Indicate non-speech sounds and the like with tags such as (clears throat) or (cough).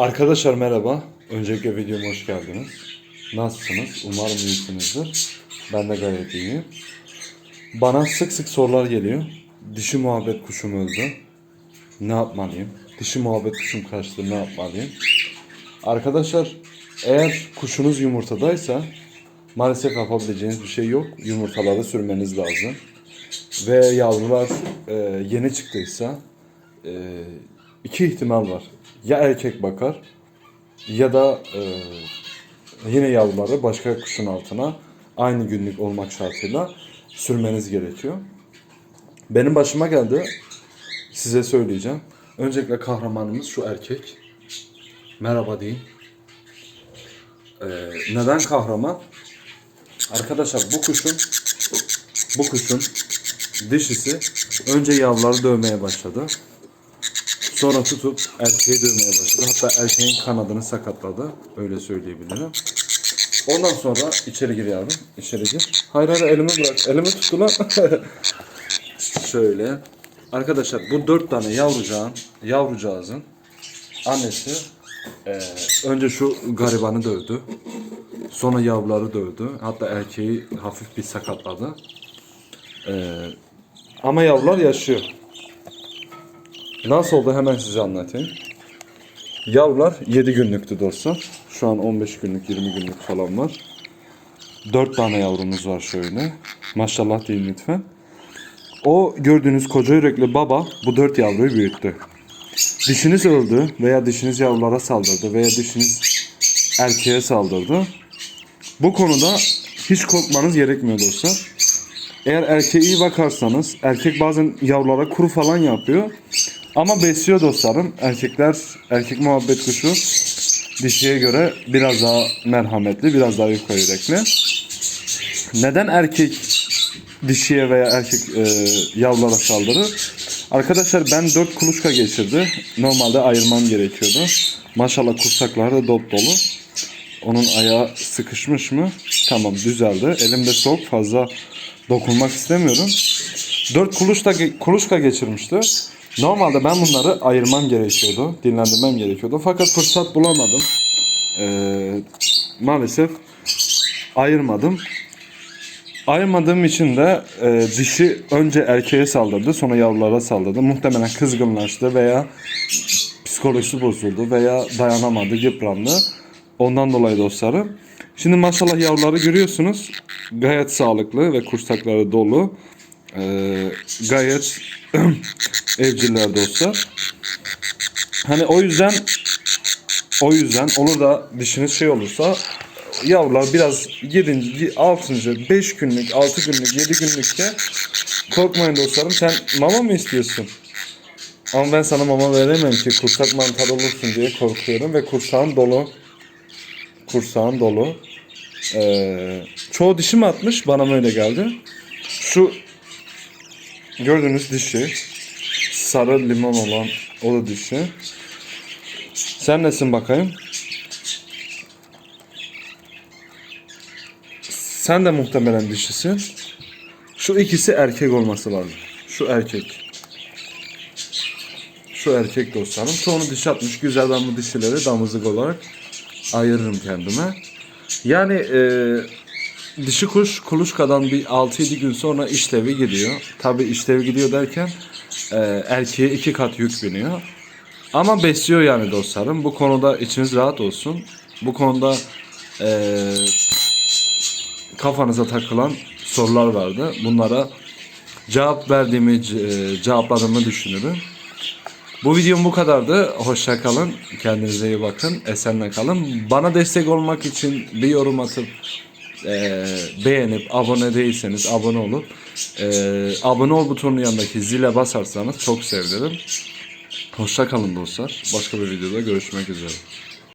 Arkadaşlar merhaba. Öncelikle videoma hoş geldiniz. Nasılsınız? Umarım iyisinizdir. Ben de gayet iyiyim. Bana sık sık sorular geliyor. Dişi muhabbet kuşum öldü. Ne yapmalıyım? Dişi muhabbet kuşum kaçtı. Ne yapmalıyım? Arkadaşlar eğer kuşunuz yumurtadaysa maalesef yapabileceğiniz bir şey yok. Yumurtaları sürmeniz lazım. Ve yavrular e, yeni çıktıysa e, iki ihtimal var. Ya erkek bakar ya da e, yine yavruları başka kuşun altına aynı günlük olmak şartıyla sürmeniz gerekiyor. Benim başıma geldi. Size söyleyeceğim. Öncelikle kahramanımız şu erkek. Merhaba deyin. Ee, neden kahraman? Arkadaşlar bu kuşun bu kuşun dişisi önce yavruları dövmeye başladı. Sonra tutup erkeği dövmeye başladı. Hatta erkeğin kanadını sakatladı. Öyle söyleyebilirim. Ondan sonra içeri gir yavrum. İçeri gir. Hayır hayır elimi bırak. Elimi tuttu lan. (laughs) Şöyle. Arkadaşlar bu dört tane yavrucağın, yavrucağızın annesi eee, önce şu garibanı dövdü. Sonra yavruları dövdü. Hatta erkeği hafif bir sakatladı. Eee, ama yavrular yaşıyor. Nasıl oldu hemen size anlatayım. Yavrular 7 günlüktü dostlar. Şu an 15 günlük 20 günlük falan var. 4 tane yavrumuz var şöyle. Maşallah deyin lütfen. O gördüğünüz koca yürekli baba bu 4 yavruyu büyüttü. Dişiniz öldü veya dişiniz yavrulara saldırdı veya dişiniz erkeğe saldırdı. Bu konuda hiç korkmanız gerekmiyor dostlar. Eğer erkeğe iyi bakarsanız, erkek bazen yavrulara kuru falan yapıyor. Ama besliyor dostlarım. Erkekler, erkek muhabbet kuşu dişiye göre biraz daha merhametli, biraz daha yukarı yürekli. Neden erkek dişiye veya erkek e, yavrulara saldırır? Arkadaşlar ben 4 kuluçka geçirdi. Normalde ayırmam gerekiyordu. Maşallah kursakları da dop dolu. Onun ayağı sıkışmış mı? Tamam düzeldi. Elimde soğuk fazla dokunmak istemiyorum. 4 kuluçka, kuluçka geçirmişti. Normalde ben bunları ayırmam gerekiyordu. Dinlendirmem gerekiyordu. Fakat fırsat bulamadım. Ee, maalesef ayırmadım. Ayırmadığım için de e, dişi önce erkeğe saldırdı sonra yavrulara saldırdı. Muhtemelen kızgınlaştı veya psikolojisi bozuldu veya dayanamadı, yıprandı. Ondan dolayı dostlarım. Şimdi maşallah yavruları görüyorsunuz. Gayet sağlıklı ve kursakları dolu. Ee, gayet (clears throat) evciller dostlar. Hani o yüzden o yüzden olur da dişiniz şey olursa yavrular biraz 7. 6. 5 günlük, 6 günlük, 7 günlükte korkmayın dostlarım. Sen mama mı istiyorsun? Ama ben sana mama veremem ki kursak mantar olursun diye korkuyorum ve kursağın dolu. Kursağın dolu. Ee, çoğu dişi mi atmış? Bana mı öyle geldi? Şu gördüğünüz dişi. Sarı limon olan o da dişi. Sen nesin bakayım? Sen de muhtemelen dişisin. Şu ikisi erkek olması lazım. Şu erkek. Şu erkek dostlarım. Çoğunu dişi atmış. Güzel ben bu dişileri damızlık olarak ayırırım kendime. Yani e, dişi kuş kuluçkadan bir 6-7 gün sonra işlevi gidiyor. Tabi işlevi gidiyor derken e, erkeğe iki kat yük biniyor. Ama besliyor yani dostlarım. Bu konuda içiniz rahat olsun. Bu konuda e, kafanıza takılan sorular vardı. Bunlara cevap verdiğimi, e, cevapladığımı düşünürüm. Bu videom bu kadardı. Hoşça kalın. Kendinize iyi bakın. Esenle kalın. Bana destek olmak için bir yorum atıp e, beğenip abone değilseniz abone olup e, abone ol butonunun yanındaki zile basarsanız çok sevinirim. Hoşça kalın dostlar. Başka bir videoda görüşmek üzere.